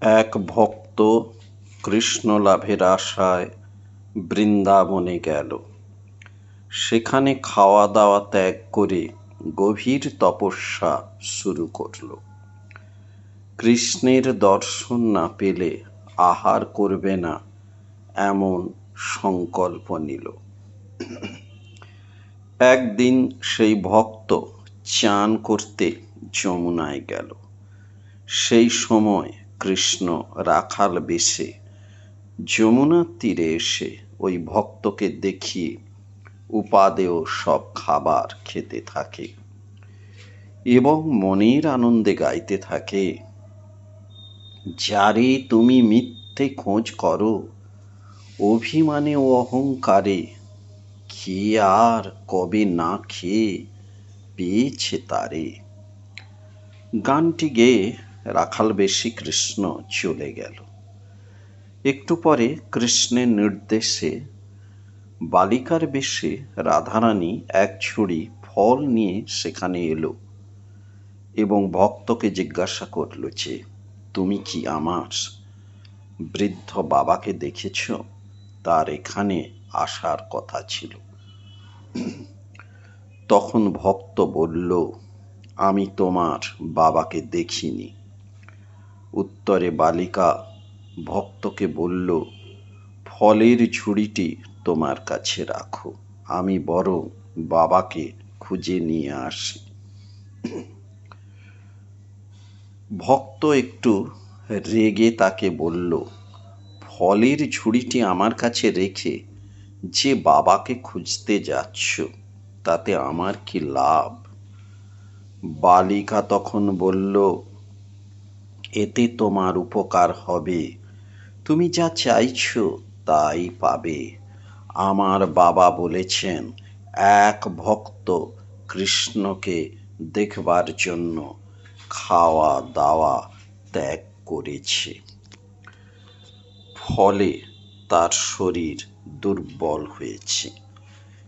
এক ভক্ত কৃষ্ণ লাভের আশায় বৃন্দাবনে গেল। সেখানে খাওয়া দাওয়া ত্যাগ করে গভীর তপস্যা শুরু করল। কৃষ্ণের দর্শন না পেলে আহার করবে না এমন সংকল্প নিল। একদিন সেই ভক্ত চান করতে যমুনায় গেল। সেই সময় কৃষ্ণ রাখাল বেশে যমুনার তীরে এসে ওই ভক্তকে দেখিয়ে উপাদেয় সব খাবার খেতে থাকে এবং মনের আনন্দে গাইতে থাকে। যারে তুমি মিথ্যে খোঁজ করো, অভিমানে ও অহংকারে কে আর কবে না খেয়ে পেয়েছে তারে। গানটি গেয়ে রাখাল বেশি কৃষ্ণ চলে গেল। একটু পরে কৃষ্ণের নির্দেশে বালিকার বেশে রাধারানী এক ছুরি ফল নিয়ে সেখানে এলো এবং ভক্তকে জিজ্ঞাসা করল যে, তুমি কি আমার বৃদ্ধ বাবাকে দেখেছ? তার এখানে আসার কথা ছিল। তখন ভক্ত বলল, আমি তোমার বাবাকে দেখিনি। উত্তরে বালিকা ভক্তকে বলল, ফলের ঝুড়িটি তোমার কাছে রাখো, আমি বরং বাবাকে খুঁজে নিয়ে আসি। ভক্ত একটু রেগে তাকে বলল, ফলের ঝুড়িটি আমার কাছে রেখে যে বাবাকে খুঁজতে যাচ্ছ, তাতে আমার কি লাভ? বালিকা তখন বলল এতে তোমার উপকার হবে। তুমি যা চাইছ তাই পাবে। আমার বাবা বলেছেন, এক ভক্ত কৃষ্ণকে দেখবার জন্য খাওয়া দাওয়া ত্যাগ করেছে। ফলে তার শরীর দুর্বল হয়েছে।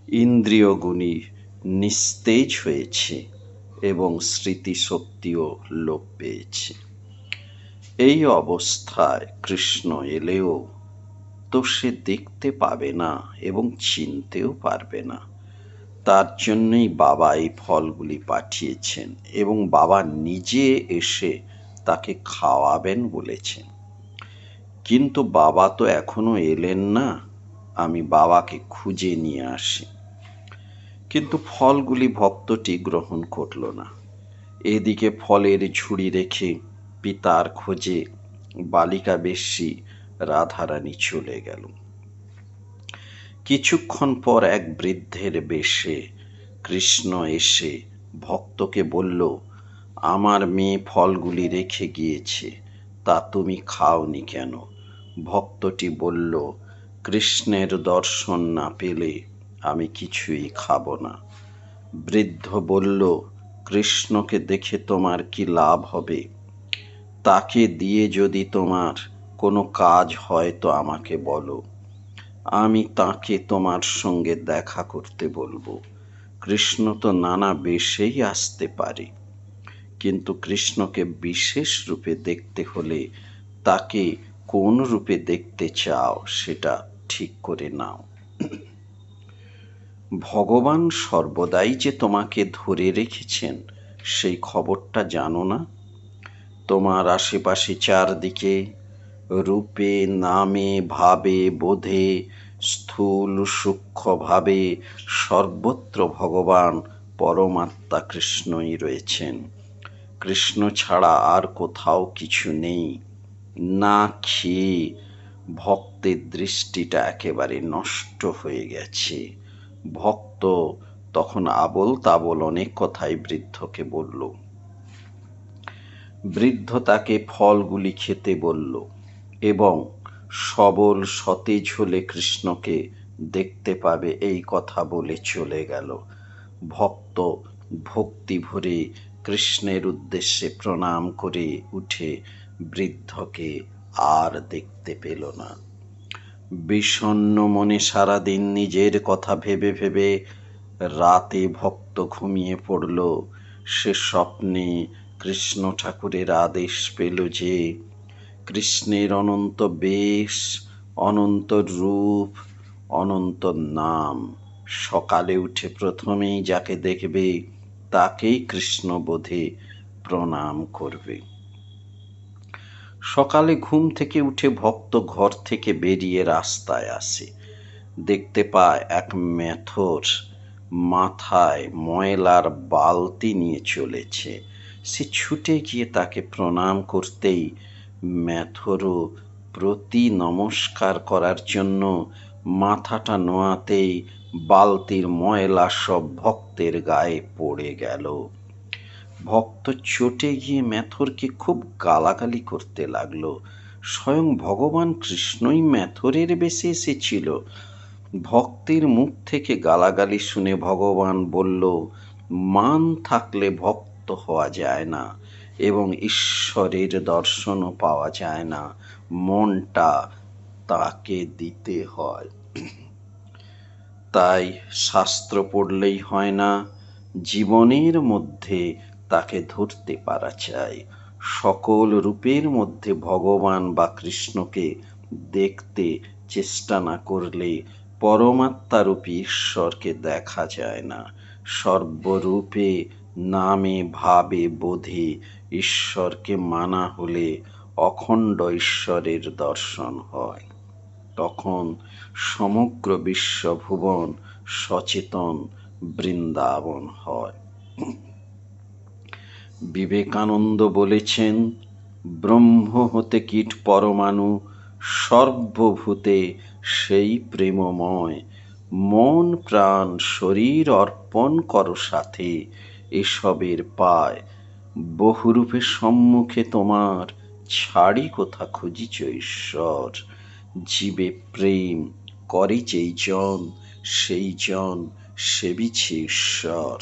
ইন্দ্রিয়গুণী নিস্তেজ হয়েছে এবং স্মৃতিশক্তিও লোপ পেয়েছে। এই অবস্থায় কৃষ্ণ এলেও তো সে দেখতে পাবে না এবং চিনতেও পারবে না। তার জন্যই বাবা এই ফলগুলি পাঠিয়েছেন এবং বাবা নিজে এসে তাকে খাওয়াবেন বলেছেন। কিন্তু বাবা তো এখনও এলেন না, আমি বাবাকে খুঁজে নিয়ে আসি। কিন্তু ফলগুলি ভক্তটি গ্রহণ করল না। এদিকে ফলের ঝুড়ি রেখে পিতার খোঁজে বালিকা বেশি রাধারানী চলে গেল। কিছুক্ষণ পর এক বৃদ্ধের বেশে কৃষ্ণ এসে ভক্তকে বলল, আমার মেয়ে ফলগুলি রেখে গিয়েছে, তা তুমি খাওনি কেন? ভক্তটি বলল, কৃষ্ণের দর্শন না পেলে আমি কিছুই খাব না। বৃদ্ধ বলল, কৃষ্ণকে দেখে তোমার কি লাভ হবে? তাকে দিয়ে যদি তোমার কোনো কাজ হয় তো আমাকে বলো। আমি তাকে তোমার সঙ্গে দেখা করতে বলব। কৃষ্ণ তো নানা বেশেই আসতে পারে। কিন্তু কৃষ্ণকে বিশেষ রূপে দেখতে হলে তাকে কোন রূপে দেখতে চাও সেটা ঠিক করে নাও। ভগবান সর্বদাই যে তোমাকে ধরে রেখেছেন, সেই খবরটা জানো না? তোমার আশেপাশে চারদিকে রূপে, নামে, ভাবে, বোধে, স্থূল, সূক্ষ্মভাবে সর্বত্র ভগবান পরমাত্মা কৃষ্ণই রয়েছেন। কৃষ্ণ ছাড়া আর কোথাও কিছু নেই। না খেয়ে ভক্তের দৃষ্টিটা একেবারে নষ্ট হয়ে গেছে। ভক্ত তখন আবল তাবল অনেক কথাই বৃদ্ধকে বলল বৃদ্ধ তাকে ফলগুলি খেতে বলল, এবং সবল সতেজ হলে কৃষ্ণকে দেখতে পাবে, এই কথা বলে চলে গেল। ভক্ত ভক্তি ভরে কৃষ্ণের উদ্দেশ্যে প্রণাম করে উঠে বৃদ্ধকে আর দেখতে পেল না। বিষণ্ন মনে সারাদিন নিজের কথা ভেবে ভেবে রাতে ভক্ত ঘুমিয়ে পড়ল। সে স্বপ্নে কৃষ্ণ ঠাকুরের আদেশ পেল যে, কৃষ্ণের অনন্ত বেশ, অনন্ত রূপ, অনন্ত নাম। সকালে উঠে প্রথমেই যাকে দেখবে, তাকেই কৃষ্ণ বোধে প্রণাম করবে। সকালে ঘুম থেকে উঠে ভক্ত ঘর থেকে বেরিয়ে রাস্তায় আসে। দেখতে পায় এক মেথর মাথায় ময়লার বালতি নিয়ে চলেছে। সে ছুটে গিয়ে তাকে প্রণাম করতেই ম্যাথরও প্রতি নমস্কার করার জন্য মাথাটা নোয়াতেই বালতির ময়লা সব ভক্তের গায়ে পড়ে গেল। ভক্ত চটে গিয়ে ম্যাথরকে খুব গালাগালি করতে লাগল। স্বয়ং ভগবান কৃষ্ণই ম্যাথরের বেশে এসেছিল। ভক্তের মুখ থেকে গালাগালি শুনে ভগবান বলল, মান থাকলে ভক্ত হওয়া যায় না এবং ঈশ্বরের দর্শনও পাওয়া যায় না। মনটা তাকে দিতে হয়। তাই শাস্ত্র পড়লেই হয় না, জীবনের মধ্যে তাকে ধরতে পারা চাই সকল রূপের মধ্যে ভগবান বা কৃষ্ণকে দেখতে চেষ্টা না করলে পরমাত্মারূপী ঈশ্বরকে দেখা যায় না। সর্বরূপে নামে ভাবে বোধে ঈশ্বরকে মানা হলে অখণ্ড ঈশ্বরের দর্শন হয়। তখন সমগ্র বিশ্বভুবন সচেতন বৃন্দাবন হয়। বিবেকানন্দ বলেছেন, ব্রহ্ম হতে কীট পরমাণু, সর্বভূতে সেই প্রেমময়। মন, প্রাণ, শরীর অর্পণ করো সাথে। এসবের পায়। বহুরূপে সম্মুখে তোমার ছাড়ি কোথা খুঁজিছ ঈশ্বর? জীবে প্রেম করে যেই জন সেই জন সেবিছে ঈশ্বর।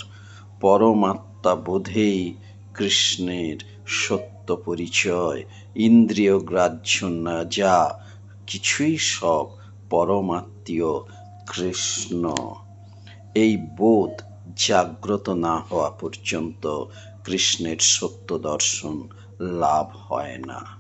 পরমাত্মা বোধেই কৃষ্ণের সত্য পরিচয়, ইন্দ্রিয় গ্রাহ্য না যা, কিছুই সব পরমাত্মীয় কৃষ্ণ। এই বোধ জাগ্রত না হওয়া পর্যন্ত কৃষ্ণের সত্য দর্শন লাভ হয় না।